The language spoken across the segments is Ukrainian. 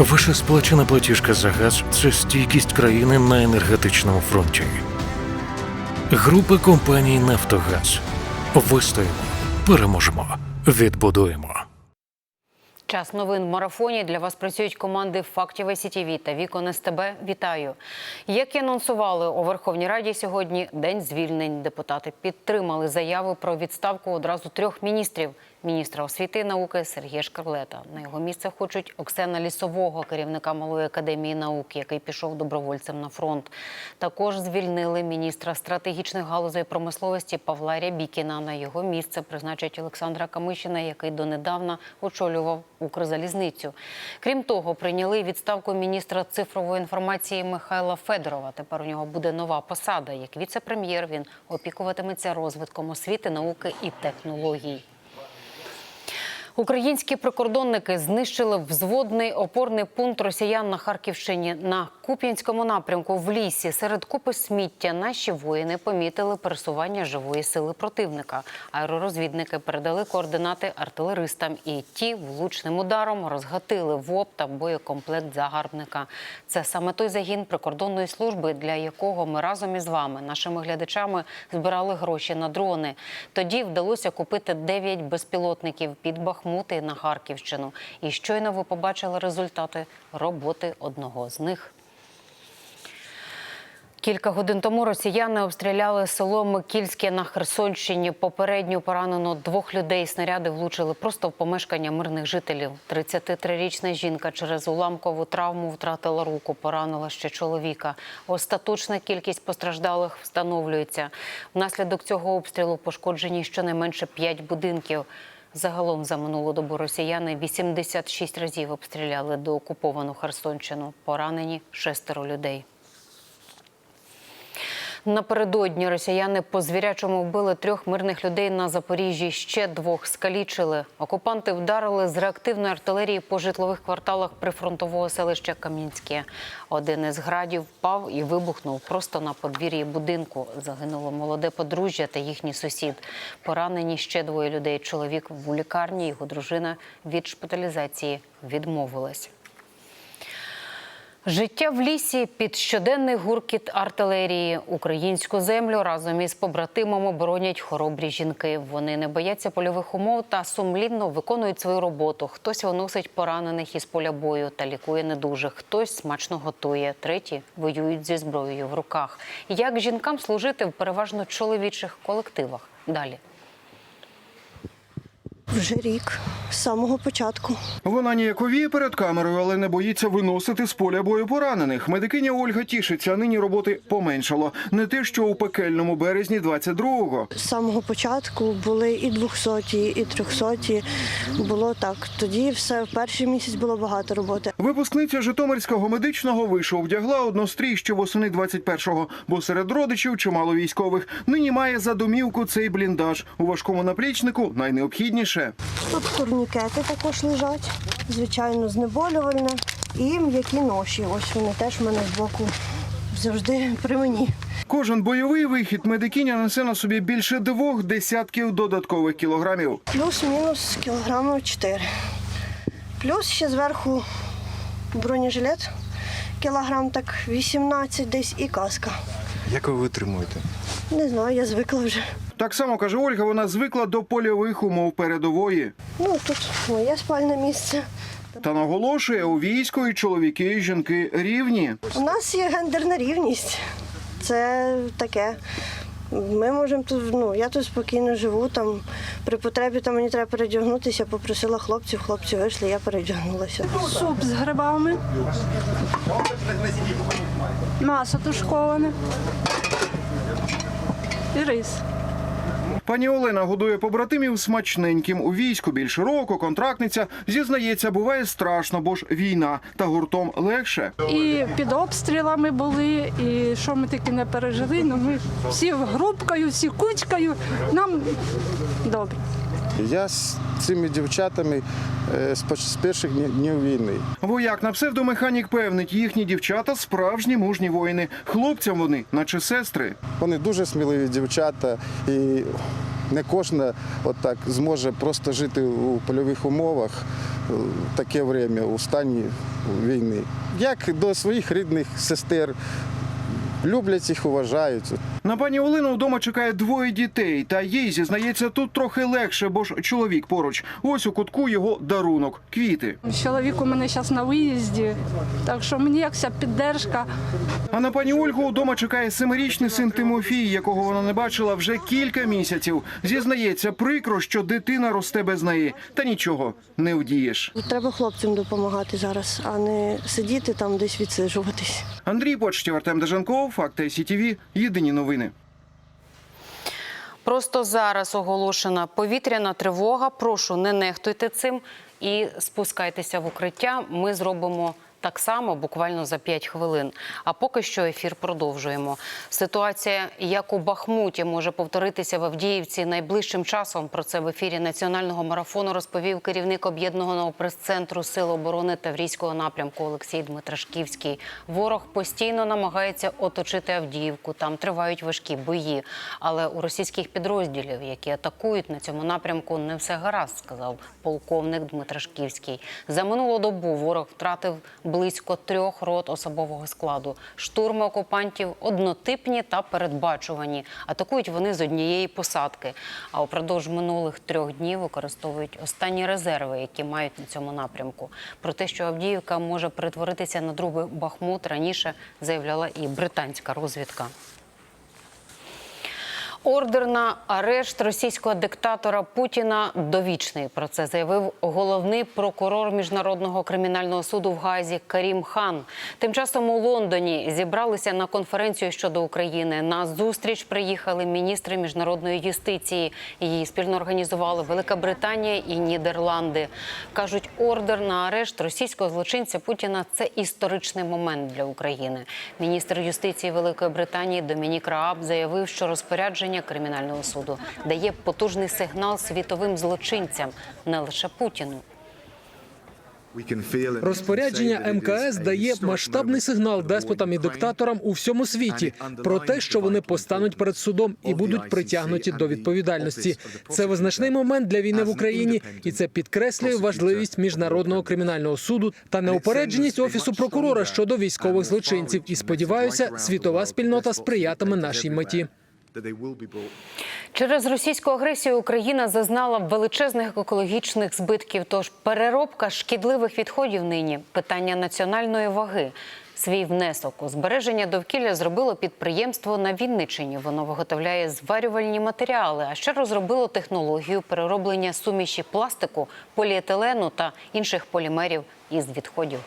Ваша сплачена платіжка за газ це стійкість країни на енергетичному фронті. Група компаній Нафтогаз. Вистоїмо, переможемо, відбудуємо. Час новин марафоні для вас працюють команди Фактів СІТІВІ та Вікон СТБ. Вітаю! Як і анонсували у Верховній Раді сьогодні день звільнень. Депутати підтримали заяви про відставку одразу трьох міністрів: міністра освіти і науки Сергія Шкарлета. На його місце хочуть Оксена Лісового, керівника малої академії наук, який пішов добровольцем на фронт. Також звільнили міністра стратегічних галузей промисловості Павла Рябікіна. На його місце призначать Олександра Камишина, який донедавна очолював Укрзалізницю. Крім того, прийняли відставку міністра цифрової інформації Михайла Федорова. Тепер у нього буде нова посада. Як віце-прем'єр він опікуватиметься розвитком освіти, науки і технологій. Українські прикордонники знищили взводний опорний пункт росіян на Харківщині. На Куп'янському напрямку в лісі серед купи сміття наші воїни помітили пересування живої сили противника. Аеророзвідники передали координати артилеристам, і ті влучним ударом розгатили ВОП та боєкомплект загарбника. Це саме той загін прикордонної служби, для якого ми разом із вами, нашими глядачами, збирали гроші на дрони. Тоді вдалося купити 9 безпілотників під Бахмут і на Харківщину. І щойно ви побачили результати роботи одного з них. Кілька годин тому росіяни обстріляли село Микільське на Херсонщині. Попередньо поранено двох людей. Снаряди влучили просто в помешкання мирних жителів. 33-річна жінка через уламкову травму втратила руку, поранила ще чоловіка. Остаточна кількість постраждалих встановлюється. Внаслідок цього обстрілу пошкоджені щонайменше 5 будинків. Загалом за минулу добу росіяни 86 разів обстріляли до окуповану Херсонщину. Поранені шестеро людей. Напередодні росіяни по звірячому вбили трьох мирних людей на Запоріжжі. Ще двох скалічили. Окупанти вдарили з реактивної артилерії по житлових кварталах прифронтового селища Кам'янське. Один із градів впав і вибухнув просто на подвір'ї будинку. Загинуло молоде подружжя та їхній сусід. Поранені ще двоє людей. Чоловік в лікарні, його дружина від шпиталізації відмовилась. Життя в лісі під щоденний гуркіт артилерії. Українську землю разом із побратимами боронять хоробрі жінки. Вони не бояться польових умов та сумлінно виконують свою роботу. Хтось виносить поранених із поля бою та лікує недужих. Хтось смачно готує. Треті воюють зі зброєю в руках. Як жінкам служити в переважно чоловічих колективах? Далі. Вже рік з самого початку. Вона ніяковіє перед камерою, але не боїться виносити з поля бою поранених. Медикиня Ольга тішиться, нині роботи поменшало. Не те, що у пекельному березні 22-го. З самого початку були і 200, і 300. Було так. Тоді все в перший місяць було багато роботи. Випускниця Житомирського медичного вишу вдягла однострій ще восени 21-го, бо серед родичів чимало військових. Нині має за домівку цей бліндаж. У важкому наплічнику найнеобхідніше. Тут турнікети також лежать, звичайно, знеболювальне і м'які ноші. Ось вони теж в мене збоку завжди при мені. Кожен бойовий вихід медикиня несе на собі більше двох десятків додаткових кілограмів. Плюс-мінус кілограмів 4. Плюс ще зверху бронежилет, кілограм так 18 десь і каска. Як ви витримуєте? Не знаю, я звикла вже. Так само каже Ольга, вона звикла до польових умов передової. Ну, тут моє спальне місце. Та наголошує, у війську і чоловіки, і жінки рівні. У нас є гендерна рівність. Це таке. Ми можемо тут, ну я тут спокійно живу. Там при потребі там мені треба передягнутися. Попросила хлопців, хлопці вийшли, я передягнулася. суп з грибами, м'ясо тушковане і рис. Пані Олена годує побратимів смачненьким у війську більше року. Контрактниця зізнається, буває страшно, бо ж війна та гуртом легше. І під обстрілами були, і що ми таки не пережили. Ну ми всі групкою, всі кучкою. Нам добре. Я з цими дівчатами е, з перших дні- днів війни. Вояк на псевдомеханік певнить, їхні дівчата справжні мужні воїни. Хлопцям вони, наче сестри. Вони дуже сміливі дівчата, і не кожна отак зможе просто жити у польових умовах. в таке время у стані війни. Як до своїх рідних сестер. Люблять їх, уважають. На пані Олину вдома чекає двоє дітей, та їй зізнається тут трохи легше, бо ж чоловік поруч. Ось у кутку його дарунок квіти. Чоловік у мене зараз на виїзді, так що мені як вся піддержка. А на пані Ольгу вдома чекає семирічний син Тимофій, якого вона не бачила вже кілька місяців. Зізнається, прикро, що дитина росте без неї. Та нічого не вдієш. Треба хлопцям допомагати зараз, а не сидіти там десь відсиджуватись. Андрій Почтів, Артем Дежанков, Факти СІТІВІ. Єдині новини. Просто зараз оголошена повітряна тривога. Прошу, не нехтуйте цим і спускайтеся в укриття. Ми зробимо. Так само буквально за 5 хвилин. А поки що ефір продовжуємо. Ситуація, як у Бахмуті, може повторитися в Авдіївці найближчим часом. Про це в ефірі національного марафону розповів керівник об'єднаного прес-центру Сил оборони Таврійського напрямку Олексій Дмитрашківський. Ворог постійно намагається оточити Авдіївку. Там тривають важкі бої. Але у російських підрозділів, які атакують на цьому напрямку, не все гаразд, сказав полковник Дмитрашківський. За минулу добу ворог втратив близько трьох рот особового складу. Штурми окупантів однотипні та передбачувані. Атакують вони з однієї посадки. А упродовж минулих трьох днів використовують останні резерви, які мають на цьому напрямку. Про те, що Авдіївка може перетворитися на другий Бахмут, раніше заявляла і британська розвідка. Ордер на арешт російського диктатора Путіна довічний. Про це заявив головний прокурор міжнародного кримінального суду в Газі Карім Хан. Тим часом у Лондоні зібралися на конференцію щодо України. На зустріч приїхали міністри міжнародної юстиції. Її спільно організували Велика Британія і Нідерланди. кажуть, ордер на арешт російського злочинця Путіна це історичний момент для України. Міністр юстиції Великої Британії Домінік Рааб заявив, що розпорядження кримінального суду дає потужний сигнал світовим злочинцям, не лише Путіну. Розпорядження МКС дає масштабний сигнал деспотам і диктаторам у всьому світі про те, що вони постануть перед судом і будуть притягнуті до відповідальності. Це визначний момент для війни в Україні, і це підкреслює важливість міжнародного кримінального суду та неупередженість офісу прокурора щодо військових злочинців. І сподіваюся, світова спільнота сприятиме нашій меті. Через російську агресію Україна зазнала величезних екологічних збитків. Тож переробка шкідливих відходів нині питання національної ваги. Свій внесок у збереження довкілля зробило підприємство на Вінниччині. Воно виготовляє зварювальні матеріали, а ще розробило технологію перероблення суміші пластику, поліетилену та інших полімерів із відходів.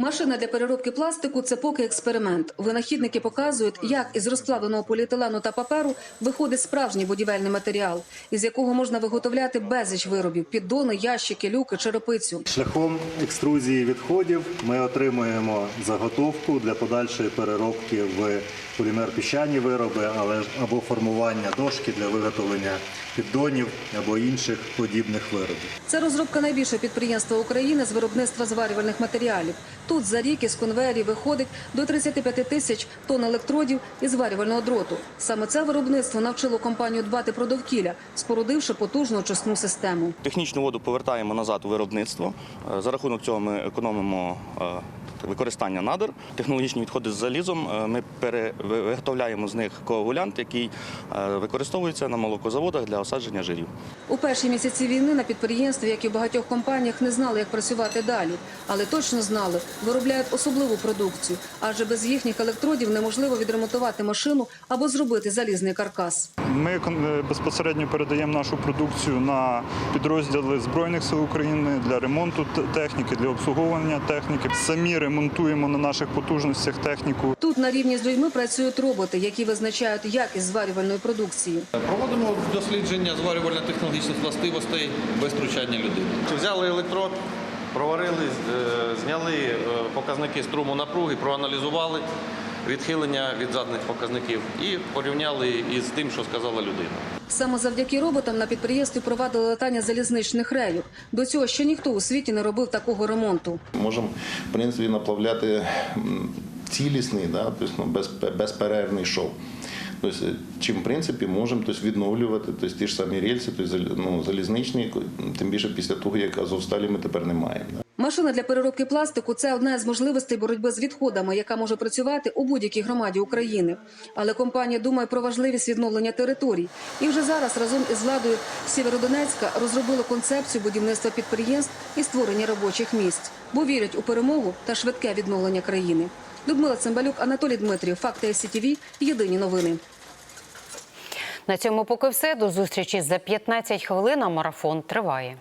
Машина для переробки пластику це поки експеримент. Винахідники показують, як із розплавленого поліетилену та паперу виходить справжній будівельний матеріал, із якого можна виготовляти безліч виробів: піддони, ящики, люки, черепицю. Шляхом екструзії відходів ми отримуємо заготовку для подальшої переробки в полімер-піщані вироби, але або формування дошки для виготовлення піддонів або інших подібних виробів. Це розробка найбільшого підприємства України з виробництва зварювальних матеріалів. Тут за рік із конвеєрів виходить до 35 тисяч тонн електродів і зварювального дроту. Саме це виробництво навчило компанію дбати про довкілля, спорудивши потужну очисну систему. Технічну воду повертаємо назад у виробництво. Е, За рахунок цього ми економимо е, використання надр. Технологічні відходи з залізом е, ми виготовляємо з них коагулянт, який використовується на молокозаводах для осадження жирів. У перші місяці війни на підприємстві, як і в багатьох компаніях, не знали, як працювати далі, але точно знали, виробляють особливу продукцію, адже без їхніх електродів неможливо відремонтувати машину або зробити залізний каркас. Ми е, безпосередньо передаємо нашу продукцію на підрозділи Збройних сил України для ремонту техніки, для обслуговування техніки. Самі ремонтуємо на наших потужностях техніку. Тут на рівні з людьми працюють роботи, які визначають якість зварювальної продукції. Проводимо дослідження зварювально-технологічних властивостей без втручання людини. Взяли електрод, проварили, е, зняли е, показники струму напруги, проаналізували відхилення від заданих показників і порівняли із тим, що сказала людина. Саме завдяки роботам на підприємстві провадили латання залізничних рейок. До цього ще ніхто у світі не робив такого ремонту. Можемо в принципі наплавляти цілісний, да, тобто, ну, без, безперервний шов. Тобто, чим в принципі можемо тобто, відновлювати тобто, ті ж самі рельси, тобто, ну, залізничні, тим більше після того, як Азовсталі ми тепер не маємо. Да. Машина для переробки пластику це одна з можливостей боротьби з відходами, яка може працювати у будь-якій громаді України. Але компанія думає про важливість відновлення територій. І вже зараз разом із владою Сєвєродонецька розробили концепцію будівництва підприємств і створення робочих місць, бо вірять у перемогу та швидке відновлення країни. Людмила Цимбалюк, Анатолій Дмитрів, Факти СІТВ, Єдині новини. На цьому поки все. До зустрічі за 15 хвилин. а Марафон триває.